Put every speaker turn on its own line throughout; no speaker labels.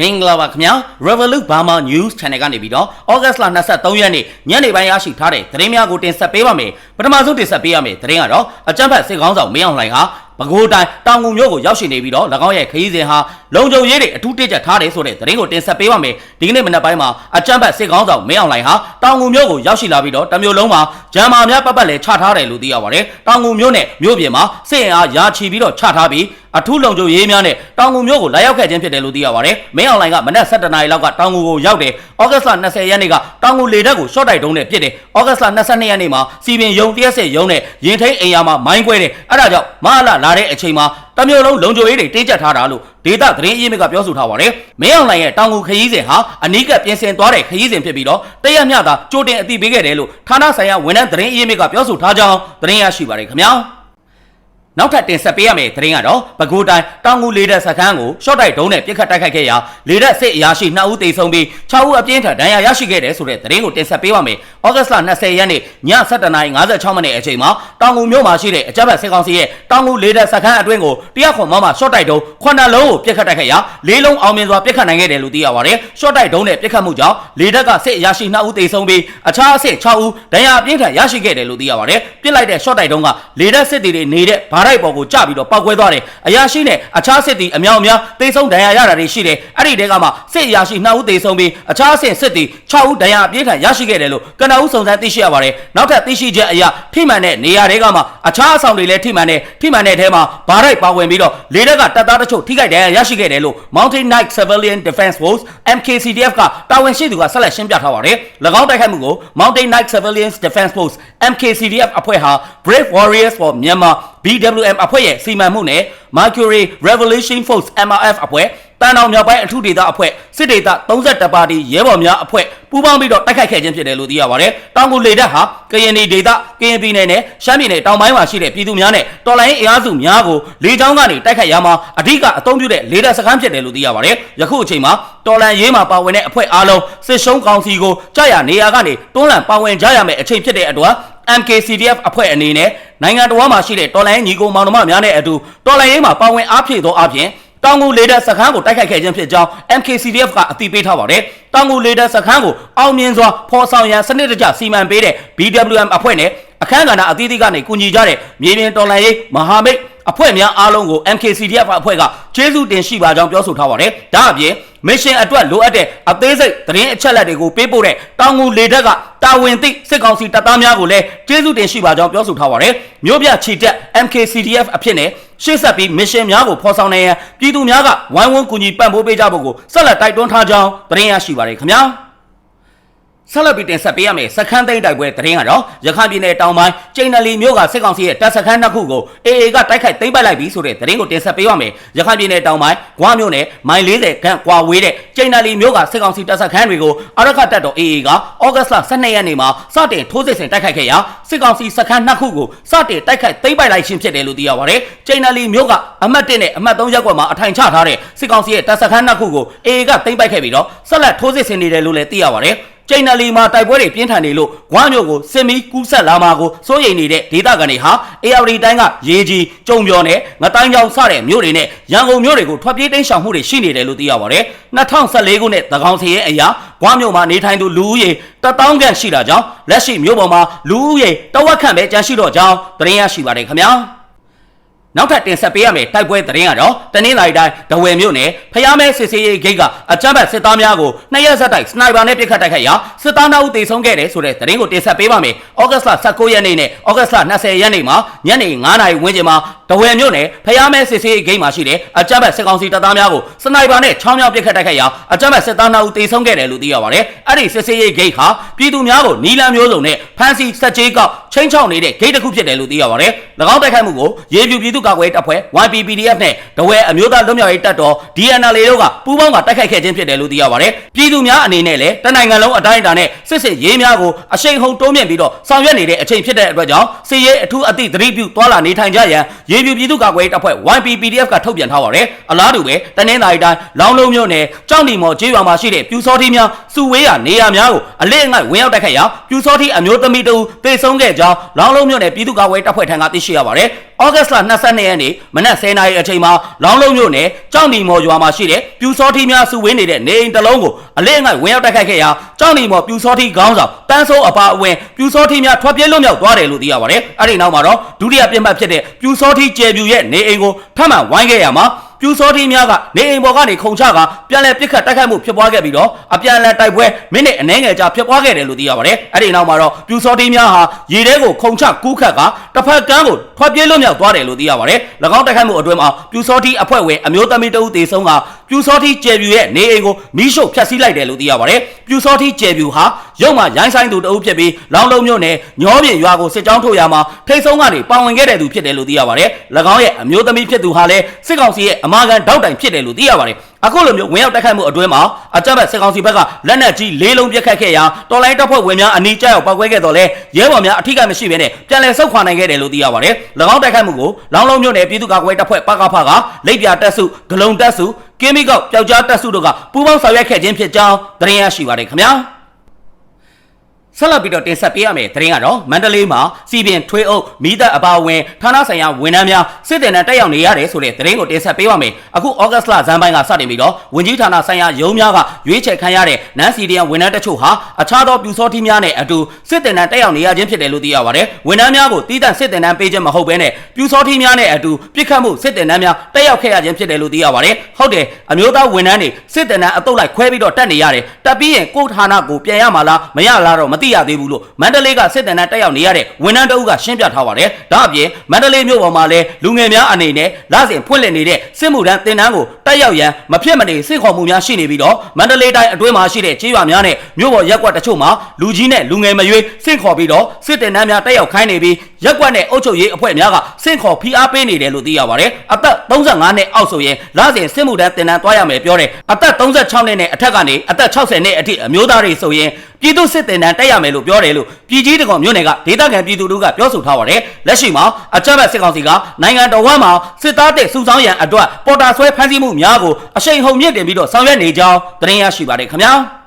မင်္ဂလာပါခင်ဗျာ Revolut Burma News Channel ကနေပြီးတော့ဩဂတ်စ်လ23ရက်နေ့ညနေပိုင်းရရှိထားတဲ့သတင်းများကိုတင်ဆက်ပေးပါမယ်ပထမဆုံးတင်ဆက်ပေးရမယ့်သတင်းကတော့အကြမ်းဖက်စစ်ကောင်းဆောင်မင်းအောင်လှိုင်ဟာ ပဲခူးတိုင်းတောင်ငူမြို့ကိုရောက်ရှိနေပြီးတော့၎င်းရဲ့ခရီးစဉ်ဟာလုံခြုံရေးတွေအထူးတိကျထားတယ်ဆိုတဲ့သတင်းကိုတင်ဆက်ပေးပါမယ်ဒီကနေ့မနက်ပိုင်းမှာအကြမ်းဖက်စစ်ကောင်းဆောင်မင်းအောင်လှိုင်ဟာတောင်ငူမြို့ကိုရောက်ရှိလာပြီးတော့တမျိုးလုံးမှာဂျမ်မာများပတ်ပတ်လဲချထားတယ်လို့သိရပါတယ်တောင်ငူမြို့နဲ့မြို့ပြင်မှာစစ်အင်အားရာချီပြီးတော့ချထားပြီးအထူးလုံခြုံရေးများနဲ့တောင်ငူမြို့ကိုလာရောက်ခဲ့ခြင်းဖြစ်တယ်လို့သိရပါတယ်။မင်းအွန်လိုင်းကမနက်7:00နာရီလောက်ကတောင်ငူကိုရောက်တယ်။ဩဂတ်စ်လ20ရက်နေ့ကတောင်ငူလေတပ်ကိုရှော့တိုက်တုံးနဲ့ပြစ်တယ်။ဩဂတ်စ်လ22ရက်နေ့မှာစီပင်ယုံတရက်ဆက်ယုံနဲ့ရင်ထိန်အိမ်ယာမှာမိုင်းခွဲတယ်။အဲဒါကြောင့်မဟာလာလာတဲ့အချိန်မှာတမျိုးလုံးလုံခြုံရေးတွေတင်းကျပ်ထားတာလို့ဒေတာသတင်းအရင်းမြစ်ကပြောဆိုထားပါတယ်။မင်းအွန်လိုင်းရဲ့တောင်ငူခရီးစဉ်ဟာအနီးကပ်ပြင်ဆင်သွားတဲ့ခရီးစဉ်ဖြစ်ပြီးတော့တရက်မြတာကြိုတင်အသိပေးခဲ့တယ်လို့ဌာနဆိုင်ရာဝန်ထမ်းသတင်းအရင်းမြစ်ကပြောဆိုထားကြောင်းသတင်းရရှိပါတယ်ခင်ဗျာ။ နောက်ထပ်တင်ဆက်ပေးရမယ့်သတင်းကတော့ပဲခူးတိုင်းတောင်ငူလေတပ်စခန်းကိုရှော့တိုက်ဒုံးနဲ့ပစ်ခတ်တိုက်ခိုက်ခဲ့ရာလေတပ်စစ်အရာရှိ2ဦးသေဆုံးပြီး6ဦးအပြင်းထန်ဒဏ်ရာရရှိခဲ့တယ်ဆိုတဲ့သတင်းကိုတင်ဆက်ပေးပါမယ်။ဩဂတ်စ်လ20ရက်နေ့ည7:56မိနစ်အချိန်မှာတောင်ငူမြို့မှာရှိတဲ့အကြမ်းဖက်စစ်ကောင်စီရဲ့တောင်ငူလေတပ်စခန်းအတွင်းကိုတရားခွန်မမရှော့တိုက်ဒုံးခုနှစ်လုံးကိုပစ်ခတ်တိုက်ခိုက်ရာလေးလုံးအောင်မြင်စွာပစ်ခတ်နိုင်ခဲ့တယ်လို့သိရပါတယ်။ရှော့တိုက်ဒုံးနဲ့ပစ်ခတ်မှုကြောင့်လေတပ်ကစစ်အရာရှိ2ဦးသေဆုံးပြီးအခြားအဆင့်6ဦးဒဏ်ရာအပြင်းထန်ရရှိခဲ့တယ်လို့သိရပါတယ်။ပစ်လိုက်တဲ့ရှော့တိုက်ဒုံးကလေတပ်စစ်သည်တွေနေတဲ့ဗားတိုက်ပေါ်ကိုကျပြီးတော့ပောက်ကွဲသွားတယ်။အရာရှိနဲ့အခြားစစ်သည်အများအများသေဆုံးဒဏ်ရာရတာတွေရှိတယ်။အဲ့ဒီတဲကမှစစ်အရာရှိ2ဦးသေဆုံးပြီးအခြားအဆင့်စစ်သည်6ဦးဒဏ်ရာအပြင်းထန်ရရှိခဲ့တယ်လို့ကနအူးစုံစမ်းသိရှိရပါတယ်။နောက်ထပ်သိရှိချက်အရထိမှန်တဲ့နေရာတွေကမှအခြားအဆောင်တွေလည်းထိမှန်တဲ့ထိမှန်တဲ့အထဲမှာဗားတိုက်ပါဝင်ပြီးတော့လေတပ်ကတပ်သားတချို့ထိခိုက်ဒဏ်ရာရရှိခဲ့တယ်လို့ Mountain Knight Civilian Defense Force MKCDF ကတာဝန်ရှိသူကဆက်လက်ရှင်းပြထားပါတယ်။၎င်းတိုက်ခိုက်မှုကို Mountain Knight Civilian Defense Force MKCDF အဖွဲ့ဟာ Brave Warriors for Myanmar BWM အဖွဲ့ရဲ့စီမံမှုနဲ့ Mercury Revolution Force MRF အဖွဲ့တန်တောင်မြောက်ပိုင်းအထူးဒေသအဖွဲ့စစ်ဒေသ32ပါတီရဲဘော်များအဖွဲ့ပူးပေါင်းပြီးတော့တိုက်ခိုက်ခဲ့ခြင်းဖြစ်တယ်လို့သိရပါတယ်။တောင်ကိုလေတပ်ဟာကရင်ပြည်ဒေသကရင်ပြည်နယ်နဲ့ရှမ်းပြည်နယ်တောင်ပိုင်းမှာရှိတဲ့ပြည်သူများနဲ့တော်လိုင်းအင်အားစုများကိုလေကြောင်းကနေတိုက်ခိုက်ရမှာအဓိကအသုံးပြုတဲ့လေတပ်စခန်းဖြစ်တယ်လို့သိရပါတယ်။ယခုအချိန်မှာတော်လန်ရေးမှာပါဝင်တဲ့အဖွဲ့အားလုံးစစ်ရှုံးကောင်စီကိုကြာရနေရာကနေတွန်းလှန်ပါဝင်ကြရမယ့်အချိန်ဖြစ်တဲ့အတွက် MKCDF အဖွဲ့အနေနဲ့နိုင်ငံတော်မှာရှိတဲ့တော်လိုင်းညီကိုမောင်နှမများနဲ့အတူတော်လိုင်းရေးမှာပါဝင်အားဖြည့်သောအပြင်တောင်ငူလေတပ်စခန်းကိုတိုက်ခိုက်ခဲ့ခြင်းဖြစ်ကြောင်း MKCDF ကအသိပေးထားပါတယ်။တောင်ငူလေတပ်စခန်းကိုအောင်မြင်စွာဖော်ဆောင်ရန်စနစ်တကျစီမံပေးတဲ့ BWM အဖွဲ့နဲ့အခမ်းကဏ္ဍအသီးသီးကနေကူညီကြတဲ့မြေပြင်တော်လှန်ရေးမဟာမိတ်အဖွဲ့များအားလုံးကို MKCDF အဖွဲ့ကကျေးဇူးတင်ရှိပါကြောင်းပြောဆိုထားပါတယ်။ဒါအပြင် မစ်ရှင်အတွက်လိုအပ်တဲ့အသေးစိတ်သတင်းအချက်အလက်တွေကိုပေးပို့တဲ့တောင်ငူလေတပ်ကတာဝန်သိစစ်ကောင်စီတပ်သားများကိုလည်းကျေးဇူးတင်ရှိပါကြောင်းပြောဆိုထားပါတယ်။မြို့ပြချီတက် MKCDF အဖြစ်နဲ့ရှေ့ဆက်ပြီးမစ်ရှင်များကိုဖော်ဆောင်နေရန်ပြည်သူများကဝိုင်းဝန်းကူညီပံ့ပိုးပေးကြဖို့ကိုဆက်လက်တိုက်တွန်းထားကြောင်းသတင်းရရှိပါတယ်ခင်ဗျာ။ ဆက်လက်ပြီးတင်ဆက်ပေးရမယ့်စခန်းသိမ်းတိုက်ပွဲသတင်းကတော့ရခိုင်ပြည်နယ်တောင်ပိုင်းကျိန်နလီမြို့ကစစ်ကောင်စီရဲ့တပ်စခန်းနှစ်ခုကို AA ကတိုက်ခိုက်သိမ်းပိုက်လိုက်ပြီဆိုတဲ့သတင်းကိုတင်ဆက်ပေးရမယ်။ရခိုင်ပြည်နယ်တောင်ပိုင်းဂွားမြို့နယ်မိုင်40ခန့်ကွာဝေးတဲ့ကျိန်နလီမြို့ကစစ်ကောင်စီတပ်စခန်းတွေကိုအရခတ်တပ်တော် AA ကဩဂတ်လ12ရက်နေ့မှာစတင်ထိုးစစ်ဆင်တိုက်ခိုက်ခဲ့ရာစစ်ကောင်စီစခန်းနှစ်ခုကိုစတင်တိုက်ခိုက်သိမ်းပိုက်လိုက်ခြင်းဖြစ်တယ်လို့သိရပါတယ်။ကျိန်နလီမြို့ကအမှတ်1နဲ့အမှတ်3ရပ်ကွက်မှာအထိုင်ချထားတဲ့စစ်ကောင်စီရဲ့တပ်စခန်းနှစ်ခုကို AA ကသိမ်းပိုက်ခဲ့ပြီးတော့ဆက်လက်ထိုးစစ်ဆင်နေတယ်လို့လည်းသိရပါတယ်။ ကျိန်နလီမှာတိုက်ပွဲတွေပြင်းထန်နေလို့ဝမ်းမျိုးကိုစင်မီကူးဆက်လာမှာကိုစိုးရိမ်နေတဲ့ဒေသခံတွေဟာ AR တိုင်းကရေကြီးကြုံပြော်နဲ့ငတိုင်းကြောင်စတဲ့မြို့တွေနဲ့ရန်ကုန်မြို့တွေကိုထွက်ပြေးတိမ်းရှောင်မှုတွေရှိနေတယ်လို့သိရပါတယ်2014ခုနှစ်သကောင်စီရဲ့အရာဝမ်းမျိုးမှာနေထိုင်သူလူဦးရေ1000ခန့်ရှိတာကြောင့်လက်ရှိမြို့ပေါ်မှာလူဦးရေတဝက်ခန့်ပဲကျန်ရှိတော့ကြောင်းသတင်းရရှိပါတယ်ခင်ဗျာ နောက်ထပ်တင်ဆက်ပေးရမယ့်တိုက်ပွဲသတင်းကတော့တနင်္လာရီတိုင်းဒဝယ်မြို့နယ်ဖျားမဲစစ်စေးရေးဂိတ်ကအကြမ်းဖက်စစ်သားများကိုနှစ်ရက်ဆက်တိုက်စနိုက်ပါနဲ့ပစ်ခတ်တိုက်ခိုက်ရာစစ်သားများဦးသေဆုံးခဲ့တယ်ဆိုတဲ့သတင်းကိုတင်ဆက်ပေးပါမယ်။ဩဂတ်စ်လ19ရက်နေ့နဲ့ဩဂတ်စ်လ20ရက်နေ့မှာညနေ9:00နာရီဝန်းကျင်မှာဒဝယ်မြို့နယ်ဖျားမဲစစ်စေးရေးဂိတ်မှာရှိတဲ့အကြမ်းဖက်စစ်ကောင်စီတပ်သားများကိုစနိုက်ပါနဲ့ချောင်းမြောက်ပစ်ခတ်တိုက်ခိုက်ရာအကြမ်းဖက်စစ်သားများဦးသေဆုံးခဲ့တယ်လို့သိရပါတယ်။အဲ့ဒီစစ်စေးရေးဂိတ်ဟာပြည်သူများကိုနီလန်မျိုးစုံနဲ့ဖမ်းဆီးစက်ကြေးကောက် ချင်းချောက်နေတဲ့ဂိတ်တစ်ခုဖြစ်တယ်လို့သိရပါတယ်။၎င်းတိုက်ခိုက်မှုကိုရေပြူပြည်သူ့ကာကွယ်တပ်ဖွဲ့ YPPDF နဲ့ဒဝဲအမျိုးသားလွတ်မြောက်ရေးတပ်တော် DNL တို့ကပူးပေါင်းကတိုက်ခိုက်ခဲ့ခြင်းဖြစ်တယ်လို့သိရပါတယ်။ပြည်သူများအနေနဲ့လည်းတနိုင်ငံလုံးအတိုင်းအတာနဲ့စစ်စစ်ရေးများကိုအရှိန်ဟုန်တိုးမြင့်ပြီးတော့ဆောင်ရွက်နေတဲ့အချိန်ဖြစ်တဲ့အတွက်ကြောင့်စစ်ရေးအထူးအသည့်သတိပြုသွားလာနေထိုင်ကြရန်ရေပြူပြည်သူ့ကာကွယ်ရေးတပ်ဖွဲ့ YPPDF ကထုတ်ပြန်ထားပါတယ်။အလားတူပဲတနင်္သာရီတိုင်းလောင်းလုံးမြို့နယ်ကြောက်နီမော်ကျေးရွာမှာရှိတဲ့ပြူစောထီးများစုဝေးရာနေရာများကိုအလစ်အငိုက်ဝင်ရောက်တိုက်ခိုက်ရာပြူစောထီးအမျိုးသမီးတို့သေဆုံးခဲ့ကြကြောင်းလောင်းလုံးမြို့နယ်ပြည်သူ့ကာကွယ်တပ်ဖွဲ့ထံကသိရှိရပါတယ်။ဩဂတ်စ်လ22ရက်နေ့မနက်10:00နာရီအချိန်မှာလောင်းလုံးမြို့နယ်ကြောင်နီမော်ရွာမှာရှိတဲ့ပြူစောထီများစုဝေးနေတဲ့နေအိမ်တစ်လုံးကိုအလေးအငိုက်ဝင်ရောက်တိုက်ခိုက်ခဲ့ရာကြောင်နီမော်ပြူစောထီခေါင်းဆောင်တန်းစိုးအပါအဝင်ပြူစောထီများထွက်ပြေးလွတ်မြောက်သွားတယ်လို့သိရပါတယ်။အဲ့ဒီနောက်မှာတော့ဒုတိယပြစ်မှတ်ဖြစ်တဲ့ပြူစောထီကျယ်ပြူရဲ့နေအိမ်ကိုထပ်မံဝိုင်းခဲ့ရမှာ ပြူစောထီများကနေအိမ်ပေါ်ကနေခုံချကပြန်လည်ပစ်ခတ်တိုက်ခိုက်မှုဖြစ်ပွားခဲ့ပြီးတော့အပြန်အလှန်တိုက်ပွဲမိနစ်အနည်းငယ်ကြာဖြစ်ပွားခဲ့တယ်လို့သိရပါတယ်။အဲ့ဒီနောက်မှာတော့ပြူစောထီများဟာရေထဲကိုခုံချကူးခတ်ကတစ်ဖက်ကမ်းကိုထွက်ပြေးလွတ်မြောက်သွားတယ်လို့သိရပါတယ်။၎င်းတိုက်ခိုက်မှုအတွင်းမှာပြူစောထီအဖွဲ့ဝင်အမျိုးသမီးတဦးသေဆုံးကပြူစောထီကျယ်ပြူရဲ့နေအိမ်ကိုမီးရှို့ဖျက်ဆီးလိုက်တယ်လို့သိရပါတယ်။ပြူစောထီကျယ်ပြူဟာရုံမှာရိုင်းဆိုင်သူတဦးဖြစ်ပြီးလောင်းလုံးမြို့နယ်ညောပြင်ရွာကိုစစ်ကြောင်းထုတ်ရမှာထိတ်ဆုံးကနေပါဝင်ခဲ့တဲ့သူဖြစ်တယ်လို့သိရပါတယ်။၎င်းရဲ့အမျိုးသမီးဖြစ်သူဟာလည်းစစ်ကောင်စီရဲ့အမာခံတောက်တိုင်ဖြစ်တယ်လို့သိရပါတယ်။အခုလိုမျိုးဝင်ရောက်တိုက်ခိုက်မှုအတွင်းမှာအကြမ်းဖက်စစ်ကောင်စီဘက်ကလက်နက်ကြီးလေးလုံးပစ်ခတ်ခဲ့ရာတော်လိုင်းတပ်ဖွဲ့ဝင်များအနီးကျရောက်ပောက်ကွဲခဲ့တော့လဲရဲဘော်များအထိကမရှိဘဲနဲ့ပြန်လည်ဆုတ်ခွာနိုင်ခဲ့တယ်လို့သိရပါတယ်။၎င်းတိုက်ခိုက်မှုကိုလောင်းလုံးမြို့နယ်ပြည်သူ့ကာကွယ်တပ်ဖွဲ့ပကဖကလိပ်ပြတက်စုဂလုံတက်စု ကင်းမီကောက်ပျောက်ကြားတက်စုတို့ကပူးပေါင်းဆောင်ရွက်ခဲ့ခြင်းဖြစ်ကြောင်းသတင်းရရှိပါတယ်ခင်ဗျာ။ ဆက်လက်ပြီးတော့တင်ဆက်ပေးရမယ်သတင်းကတော့မန္တလေးမှာစီပင်ထွေးအုပ်မိသက်အပါအဝင်ဌာနဆိုင်ရာဝန်ထမ်းများစစ်တင်နဲ့တက်ရောက်နေရတယ်ဆိုတဲ့သတင်းကိုတင်ဆက်ပေးပါမယ်အခုဩဂတ်စ်လဇန်ပိုင်းကစတင်ပြီးတော့ဝန်ကြီးဌာနဆိုင်ရာရုံးများကရွေးချယ်ခံရတဲ့နန်စီဒီယန်ဝန်ထမ်းတချို့ဟာအခြားသောပြူစောထီးများနဲ့အတူစစ်တင်နဲ့တက်ရောက်နေရခြင်းဖြစ်တယ်လို့သိရပါတယ်ဝန်ထမ်းများကိုတီးတန့်စစ်တင်နဲ့ပေးခြင်းမဟုတ်ဘဲနဲ့ပြူစောထီးများနဲ့အတူပြစ်ခတ်မှုစစ်တင်နဲ့များတက်ရောက်ခဲ့ရခြင်းဖြစ်တယ်လို့သိရပါတယ်ဟုတ်တယ်အမျိုးသားဝန်ထမ်းတွေစစ်တင်နဲ့အတုပ်လိုက်ခွဲပြီးတော့တက်နေရတယ်တက်ပြီးရင်ကိုယ်ဌာနကိုပြန်ရမှာလားမရလားတော့မသိရသေးဘူးလို့မန္တလေးကစစ်တမ်းနဲ့တက်ရောက်နေရတဲ့ဝန်ထမ်းတအုပ်ကရှင်းပြထားပါတယ်။ဒါအပြင်မန္တလေးမြို့ပေါ်မှာလည်းလူငယ်များအနေနဲ့လစဉ်ဖွင့်လှစ်နေတဲ့စစ်မှုထမ်းတင်တန်းကိုတက်ရောက်ရန်မဖြစ်မနေစိတ်ခေါ်မှုများရှိနေပြီးတော့မန္တလေးတိုင်းအတွင်းမှာရှိတဲ့ကြေးရွာများနဲ့မြို့ပေါ်ရက်ကွက်တချို့မှာလူကြီးနဲ့လူငယ်မရွေးစင့်ခေါ်ပြီးတော့စစ်တင်တန်းများတက်ရောက်ခိုင်းနေပြီးရက်ကွက်နဲ့အုပ်ချုပ်ရေးအဖွဲ့များကစင့်ခေါ်ဖိအားပေးနေတယ်လို့သိရပါတယ်။အသက်35နှစ်အောက်ဆိုရင်လစဉ်စစ်မှုထမ်းတင်တန်းသွားရမယ်ပြောတယ်။အသက်36နှစ်နဲ့အထက်ကနေအသက်60နှစ်အထိအမျိုးသားတွေဆိုရင် ပြည်သူစစ်တင်တန်းတက်ရမယ်လို့ပြောတယ်လို့ပြည်ကြီးတကောင်မြို့နယ်ကဒေသခံပြည်သူတို့ကပြောဆိုထားပါတယ်လက်ရှိမှာအကြမ်းဖက်စစ်ကောင်စီကနိုင်ငံတော်ဝန်မှာစစ်သားတဲ့စုဆောင်းရန်အတွက်ပေါ်တာဆွဲဖမ်းဆီးမှုများကိုအရှိန်ဟုန်မြင့်တင်ပြီးတော့ဆောင်ရွက်နေကြောင်းသတင်းရရှိပါတယ်ခင်ဗျာ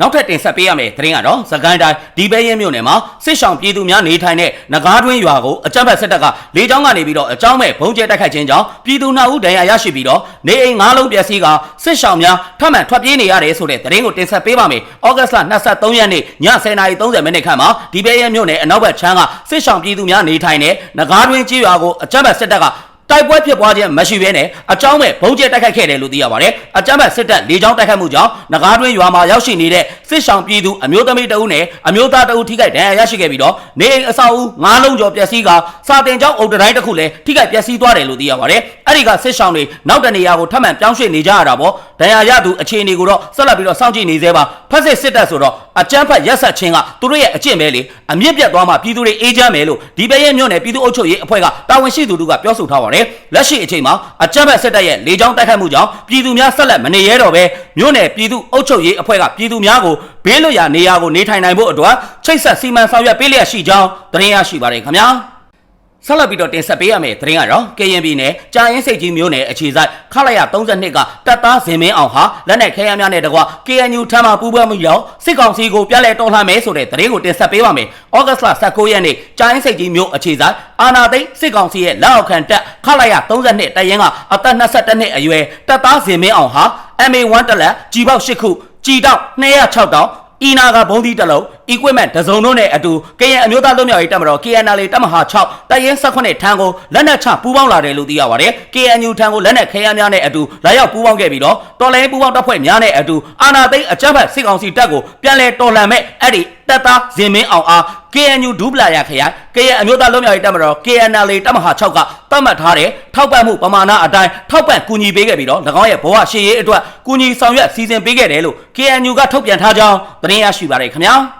နောက်ထပ်တင်ဆက်ပေးရမယ့်သတင်းကတော့သကိုင်းတိုင်းဒီပဲရဲမြို့နယ်မှာစစ်ဆောင်ပြည်သူများနေထိုင်တဲ့နဂါးတွင်းရွာကိုအကြမ်းဖက်စစ်တပ်ကလေကြောင်းကနေပြီးတော့အကြောင်းမဲ့ဘုံကျဲတိုက်ခိုက်ခြင်းကြောင့်ပြည်သူနှောက်ဦးဒဏ်ရာရရှိပြီးတော့နေအိမ်၅လုံးပျက်စီးကစစ်ဆောင်များထပ်မံထွက်ပြေးနေရတယ်ဆိုတဲ့သတင်းကိုတင်ဆက်ပေးပါမယ်။ဩဂတ်စ်လ23ရက်နေ့ည10:30မိနစ်ခန့်မှာဒီပဲရဲမြို့နယ်အနောက်ဘက်ခြမ်းကစစ်ဆောင်ပြည်သူများနေထိုင်တဲ့နဂါးတွင်းကျေးရွာကိုအကြမ်းဖက်စစ်တပ်က တိုက်ပွဲဖြစ်ပွားခြင်းမရှိဘဲနဲ့အကြောင်းမဲ့ဘုံကျဲတိုက်ခိုက်ခဲ့တယ်လို့သိရပါတယ်။အကြမ်းဖက်စစ်တပ်လေကြောင်းတိုက်ခိုက်မှုကြောင့်နဂါးတွင်းရွာမှာရောက်ရှိနေတဲ့စစ်ဆောင်ပြည်သူအမျိုးသမီးတအုပ်နဲ့အမျိုးသားတအုပ်ထိခိုက်ဒဏ်ရာရရှိခဲ့ပြီးတော့နေအိမ်အဆောက်အဦ၅လုံးကျော်ပျက်စီးကစာတင်ကျောင်းအုပ်တိုင်းတစ်ခုလည်းထိခိုက်ပျက်စီးသွားတယ်လို့သိရပါတယ်။အဲ့ဒီကစစ်ဆောင်တွေနောက်တနေရာကိုထပ်မံပြောင်းရွှေ့နေကြရတာပေါ့။ ဒဏ်ရာရသူအခြေအနေကိုတော့ဆက်လက်ပြီးတော့စောင့်ကြည့်နေသေးပါ။ဖက်စစ်စစ်တပ်ဆိုတော့အကြမ်းဖက်ရက်ဆက်ခြင်းကသူတို့ရဲ့အကျင့်ပဲလေအမြင့်ပြတ်သွားမှပြည်သူတွေအေးချမ်းမယ်လို့ဒီပဲရဲ့မြို့နယ်ပြည်သူ့အုပ်ချုပ်ရေးအဖွဲ့ကတာဝန်ရှိသူတို့ကပြောဆိုထားပါတယ်။လက်ရှိအချိန်မှာအကြမ်းဖက်စစ်တပ်ရဲ့လေကြောင်းတိုက်ခိုက်မှုကြောင့်ပြည်သူများဆက်လက်မနေရတော့ပဲမြို့နယ်ပြည်သူ့အုပ်ချုပ်ရေးအဖွဲ့ကပြည်သူများကိုဘေးလွတ်ရာနေရာကိုနေထိုင်နိုင်ဖို့အတွက်ချိတ်ဆက်စီမံဆောင်ရွက်ပေးလျက်ရှိကြောင်းသတင်းရရှိပါတယ်ခင်ဗျာ။ ဆက်လက်ပြီးတော့တင်ဆက်ပေးရမယ့်သတင်းကတော့ KNB နဲ့ကြာရင်စိတ်ကြီးမျိုးနယ်အခြေစိုက်ခလိုက်ရ32ကတပ်သားဇင်မင်းအောင်ဟာလက်နက်ခဲယမ်းများနဲ့တကွ KNU ထမ်းမှပူးပေါင်းမှုရောက်စစ်ကောင်စီကိုပြက်လဲတော်လှန်မယ်ဆိုတဲ့သတင်းကိုတင်ဆက်ပေးပါမယ်။ဩဂတ်စ်လ19ရက်နေ့ကြာရင်စိတ်ကြီးမျိုးအခြေစိုက်အာနာသိန်းစစ်ကောင်စီရဲ့လက်အောက်ခံတပ်ခလိုက်ရ32တပ်ရင်းကအသက်22နှစ်အရွယ်တပ်သားဇင်မင်းအောင်ဟာ MA1 တက်လက်ကြီးပေါက်8ခုကြီးတောက်206တောက်အီနာကဘုံသီးတစ်လုံး equipment တစ်စုံတို့နဲ့အတူကရင်အမျိုးသားလွတ်မြောက်ရေးတပ်မတော် KNL တပ်မဟာ6တပ်ရင်း18ထန်းကိုလက်နက်ချပူးပေါင်းလာတယ်လို့သိရပါတယ်။ KNU ထန်းကိုလက်နက်ခဲယမ်းများနဲ့အတူလာရောက်ပူးပေါင်းခဲ့ပြီးတော့တော်လိုင်းပူးပေါင်းတပ်ဖွဲ့များနဲ့အတူအာနာသိန်းအကြမ်းဖက်စစ်ကောင်စီတပ်ကိုပြန်လည်တော်လှန်မဲ့အဲ့ဒီတပ်သားဇင်မင်းအောင်အား KNU ဒူပလာရခရိုင် KN အမျိုးသားလွတ်မြောက်ရေးတပ်မတော် KNL တပ်မဟာ6ကသတ်မှတ်ထားတဲ့ထောက်ပံ့မှုပမာဏအတိုင်းထောက်ပံ့ကူညီပေးခဲ့ပြီးတော့၎င်းရဲ့ဘဝရှေ့ရေးအတွက်ကူညီဆောင်ရွက်စီစဉ်ပေးခဲ့တယ်လို့ KNU ကထုတ်ပြန်ထားကြောင်းသတင်းရရှိပါတယ်ခင်ဗျာ